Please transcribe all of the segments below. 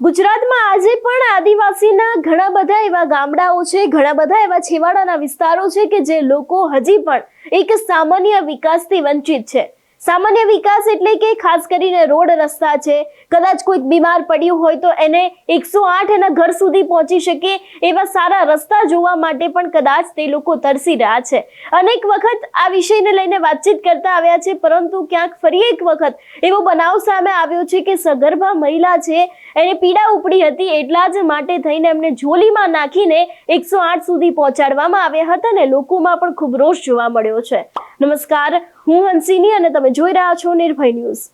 ગુજરાતમાં આજે પણ આદિવાસીના ઘણા બધા એવા ગામડાઓ છે, ઘણા બધા એવા છેવાડાના વિસ્તારો છે કે જે લોકો હજી પણ એક સામાન્ય વિકાસથી વંચિત છે. સામાન્ય વિકાસ એટલે કે ખાસ કરીને રોડ રસ્તા છે, કદાચ કોઈક બીમાર પડ્યું હોય તો એને એકસો આઠ એના ઘર સુધી પહોંચી શકે એવા સારા રસ્તા જોવા માટે પણ કદાચ તે લોકો તરસી રહ્યા છે. અનેક વખત આ વિષયને લઈને વાતચીત કરતા આવ્યા છે, પરંતુ ક્યાંક ફરી એક વખત એવો બનાવ સામે આવ્યો છે કે સગર્ભા મહિલા છે એને પીડા ઉપડી હતી એટલા જ માટે થઈને એમને ઝોલીમાં નાખીને એકસો આઠ સુધી પહોંચાડવામાં આવ્યા હતા અને લોકોમાં પણ ખૂબ રોષ જોવા મળ્યો છે. નમસ્કાર, હું હંસિની અને તમે જોઈ રહ્યા છો નિર્ભય ન્યૂઝ.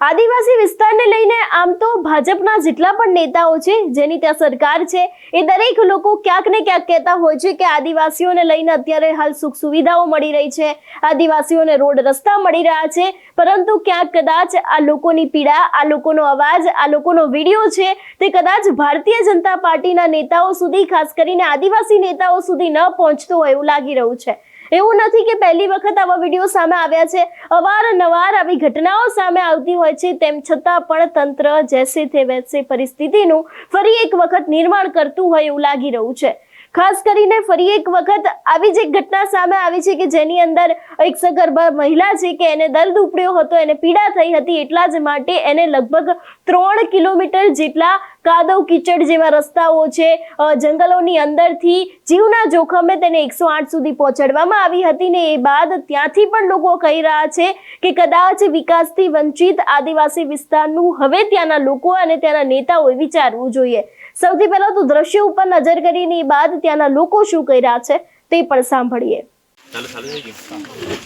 આદિવાસી વિસ્તારને લઈને આમ તો ભાજપના જેટલા પણ નેતાઓ છે, જેની ત્યાં સરકાર છે, એ દરેક લોકો ક્યાંક ને ક્યાંક કહેતા હોય છે કે આદિવાસીઓને લઈને અત્યારે હાલ સુખ સુવિધાઓ મળી રહી છે, આદિવાસીઓને રોડ રસ્તા મળી રહ્યા છે, પરંતુ ક્યાંક કદાચ આ લોકોની પીડા, આ લોકોનો અવાજ, આ લોકોનો વીડિયો છે, તે કદાચ ભારતીય જનતા પાર્ટીના નેતાઓ સુધી, ખાસ કરીને આદિવાસી નેતાઓ સુધી ન પહોંચતો હોય એવું લાગી રહ્યું છે. એવું નથી કે પહેલી વખત આવા વીડિયો સામે આવ્યા છે. અવારનવાર આવી ઘટનાઓ સામે આવતી હોય છે, તેમ છતાં પણ તંત્ર જેસે તે વૈસે પરિસ્થિતિનું ફરી એક વખત નિર્માણ કરતું હોય એવું લાગી રહ્યું છે. ખાસ કરીને ફરી એક વખત આવી જ એક ઘટના સામે આવી છે કે જેની અંદર એક સગર્ભા મહિલા છે કે એને દર્દ ઉપડ્યો હતો, એને પીડા થઈ હતી એટલા જ માટે એને લગભગ ત્રણ કિલોમીટર જેટલા કાદવ કીચડ જેવા રસ્તાઓ છે જંગલોની અંદરથી જીવના જોખમે તેને એકસો આઠ સુધી પહોંચાડવામાં આવી હતી ને એ બાદ ત્યાંથી પણ લોકો કહી રહ્યા છે કે કદાચ વિકાસથી વંચિત આદિવાસી વિસ્તારનું હવે ત્યાંના લોકો અને ત્યાંના નેતાઓએ વિચારવું જોઈએ. સૌથી પહેલા તો દ્રશ્ય ઉપર નજર કરીને બાદ ત્યાંના લોકો શું કહી રહ્યા છે તે પણ સાંભળીએ. ચાલુ ચાલુ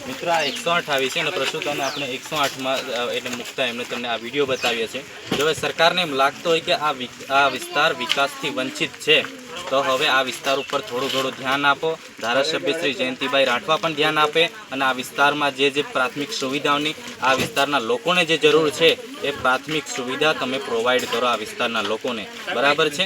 મિત્રો, આ એકસો આવી છે અને પ્રસ્તુતાને આપણે એકસો આઠમાં એટલે મૂકતા એમને તમને આ વીડિયો બતાવીએ છે જો સરકારને એમ લાગતો હોય કે આ આ વિસ્તાર વિકાસથી વંચિત છે તો હવે આ વિસ્તાર ઉપર થોડું થોડું ધ્યાન આપો. ધારાસભ્ય શ્રી જયંતિભાઈ રાઠવા પણ ધ્યાન આપે અને આ વિસ્તારમાં જે જે પ્રાથમિક સુવિધાઓની આ વિસ્તારના લોકોને જે જરૂર છે એ પ્રાથમિક સુવિધા તમે પ્રોવાઈડ કરો આ વિસ્તારના લોકોને. બરાબર છે?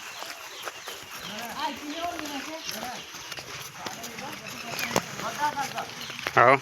મિત્રો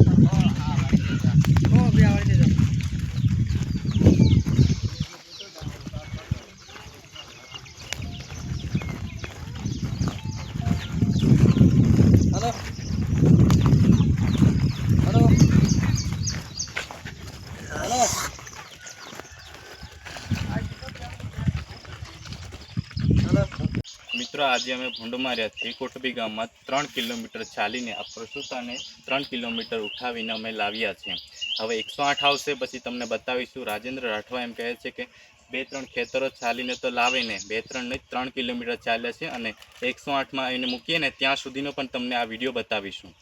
આજે અમે ભૂંડમાર્યાથી કોટબી ગામમાં ત્રણ કિલોમીટર ચાલીને આ પ્રસુતાને ત્રણ કિલોમીટર ઉઠાવીને અમે લાવ્યા છીએ. હવે એકસો આઠ આવશે, પછી તમને બતાવીશું. રાજેન્દ્ર રાઠવા એમ કહે છે કે બે ત્રણ ખેતરો ચાલીને તો લાવે ને. બે ત્રણ નહીં, ત્રણ કિલોમીટર ચાલ્યા છે અને એકસો આઠમાં એને મૂકીએ ને, ત્યાં સુધીનો પણ તમને આ વીડિયો બતાવીશું.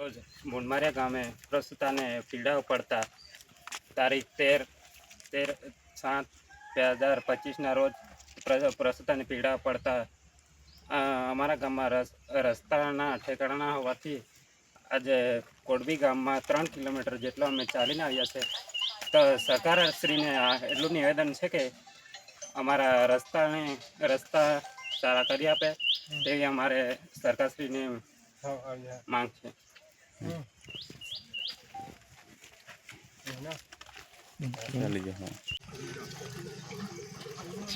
રોજ ભૂંડમાર્યા ગામે પ્રસુતાને પીડાઓ પડતા તારીખ તેર તેર સાત બે હજાર પચીસના રોજ પ્રસૂતાને પીડા પડતા અમારા ગામમાં રસ રસ્તાના ઠેકાણા હોવાથી આજે કોડબી ગામમાં ત્રણ કિલોમીટર જેટલો અમે ચાલીને આવ્યા છે. તો સરકારશ્રીને આ એટલું નિવેદન છે કે અમારા રસ્તાને રસ્તા સારા કરી આપે તેવી અમારે સરકારશ્રીને માંગ છે. ચાલી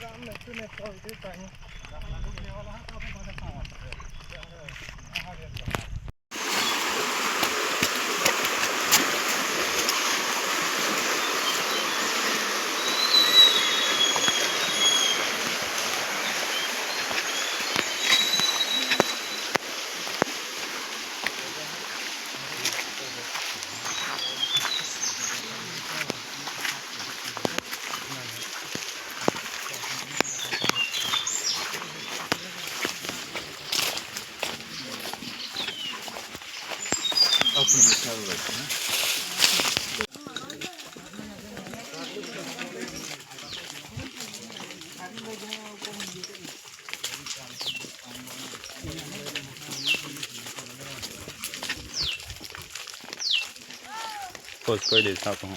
咱们村里烧一堆砖。Pode perder, tá bom.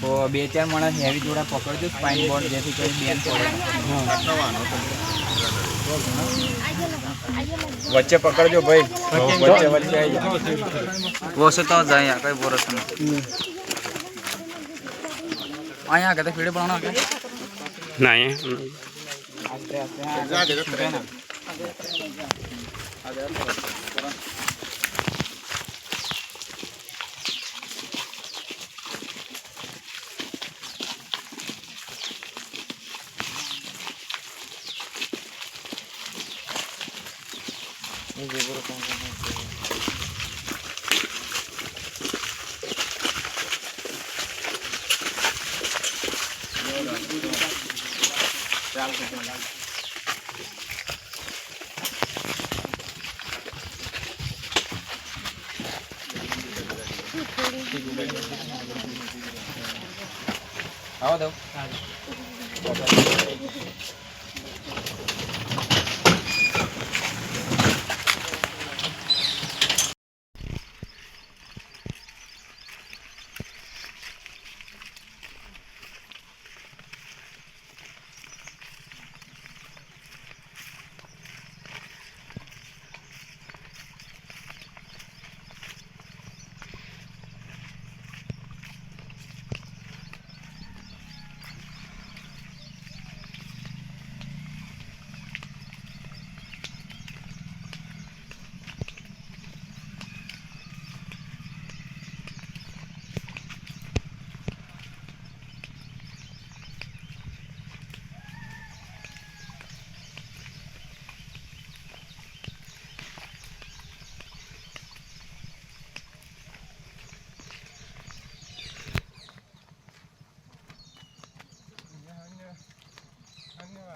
તો બે ચાર માણસ હેવી જોડા પકડજો સ્પાઇન બોર્ડ જેથી કરી બેન પડે વચ્ચે પકડજો ભાઈ. વચ્ચે વચ્ચે વસે તો જાય કઈ બોરસ અહીંયા આગળ ફીડે પણ ના અહીંયા. આગળ આગળ algo.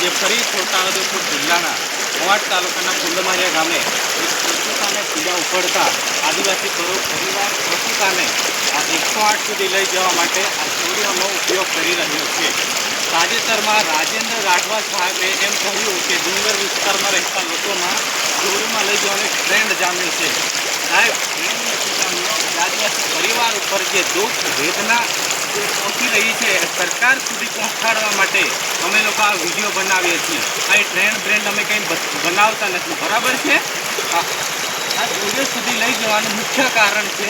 આજે ફરી છોટાઉદેપુર જિલ્લાના મોવાડ તાલુકાના ફુલમારિયા ગામે એક પ્રસૂતાને પીડા ઉપડતા આદિવાસી પરો- પરિવાર સ્વચ્છતાને આ એકસો આઠ સુધી લઈ જવા માટે આ સૂર્યનો ઉપયોગ કરી રહ્યો છે. તાજેતરમાં રાજેન્દ્ર રાઠવા સાહેબે એમ કહ્યું કે ડુંગર વિસ્તારમાં રહેતા લોકોમાં ચોરીમાં લઈ જવાની ટ્રેન્ડ જામ્યો છે. સાહેબ ટ્રેન્ડ નથી આદિવાસી પરિવાર ઉપર જે દુઃખ, વેદના પહોંચી રહી છે. સરકાર સુધી પહોંચાડવા માટે અમે લોકો આ વીડિયો બનાવીએ છીએ. આ એ ટ્રેન્ડ બ્રેન્ડ અમે કંઈ બનાવતા નથી. બરાબર છે? આ વીડિયો સુધી લઈ જવાનું મુખ્ય કારણ છે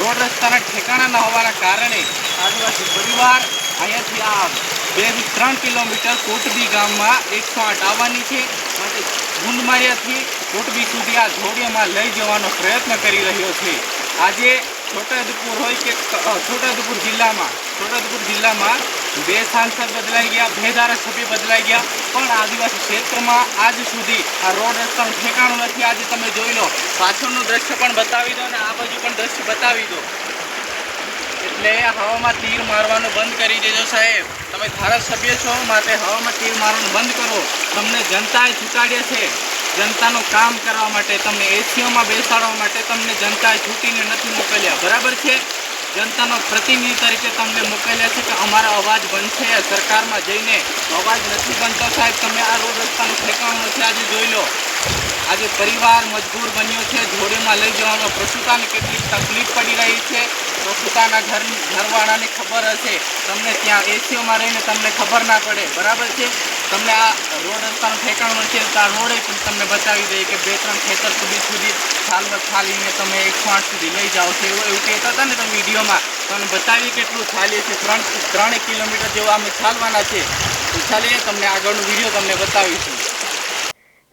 રોડ રસ્તાના ઠેકાણા ન હોવાના કારણે આદિવાસી પરિવાર અહીંયાથી આ બે ત્રણ કિલોમીટર કોટબી ગામમાં એકસો આઠ આવવાની છે. માટે ગુંદમારિયાથી કોટબી સુધી આ જોડીઓમાં લઈ જવાનો પ્રયત્ન કરી રહ્યો છે. આજે છોટાઉદેપુર હોય કે છોટાઉદેપુર જિલ્લામાં છોટાઉદેપુર જિલ્લામાં બે સાંસદ બદલાઈ ગયા, બે ધારાસભ્ય બદલાઈ ગયા, પણ આદિવાસી ક્ષેત્રમાં આજ સુધી આ રોડ રસ્તાનું ઠેકાણું નથી. આજે તમે જોઈ લો, પાછળનું દ્રશ્ય પણ બતાવી દો અને આ બાજુ પણ દ્રશ્ય બતાવી દો. એટલે હવામાં તીર મારવાનું બંધ કરી દેજો સાહેબ. તમે ધારાસભ્ય છો, માટે હવામાં તીર મારવાનું બંધ કરો. તમને જનતાએ ચૂંટાડ્યા છે. જનતાનું કામ કરવા માટે તમને એસીઓમાં બેસાડવા માટે તમને જનતાએ છૂટીને નથી મોકલ્યા. બરાબર છે? જનતાનો પ્રતિનિધિ તરીકે તમને મોકલ્યા છે કે અમારા અવાજ બનશે સરકારમાં જઈને અવાજ નથી બનતો સાહેબ, તમે આ રોડ રસ્તાનું ઠેકાણું નથી આજે જોઈ લો. આજે પરિવાર મજબૂર બન્યો છે. જોડેમાં લઈ જવામાં પ્રસુતાને કેટલી તકલીફ પડી રહી છે. પ્રસુતાના ઘર, ઘરવાળાને ખબર હશે. તમને ત્યાં એસીઓમાં રહીને તમને ખબર ના પડે. બરાબર છે? તમને આ રોડ રસ્તાનું ઠેકાણ મળશે તો આ રોડે પણ તમને બતાવી દઈએ કે બે ત્રણ ખેતર સુધી સુધી થાલમાં ખાલીને તમે એકસો આઠ સુધી લઈ જાઓ છો એવું એવું કહેતા હતા ને તમે વિડીયોમાં. તમને બતાવીએ કેટલું ચાલીએ છે. ત્રણ ત્રણેક કિલોમીટર જેવું અમે ચાલવાના છે. તો ચાલીએ તમને આગળનો વીડિયો તમને બતાવીશું.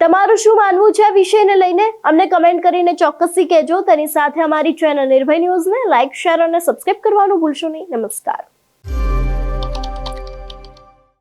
તમારું શું માનવું છે આ વિષયને લઈને? અમને કમેન્ટ કરીને ચોક્કસથી કહેજો. તેની સાથે અમારી ચેનલ નિર્ભય ન્યૂઝને લાઇક શેર અને સબસ્ક્રાઇબ કરવાનું ભૂલશો નહીં. નમસ્કાર.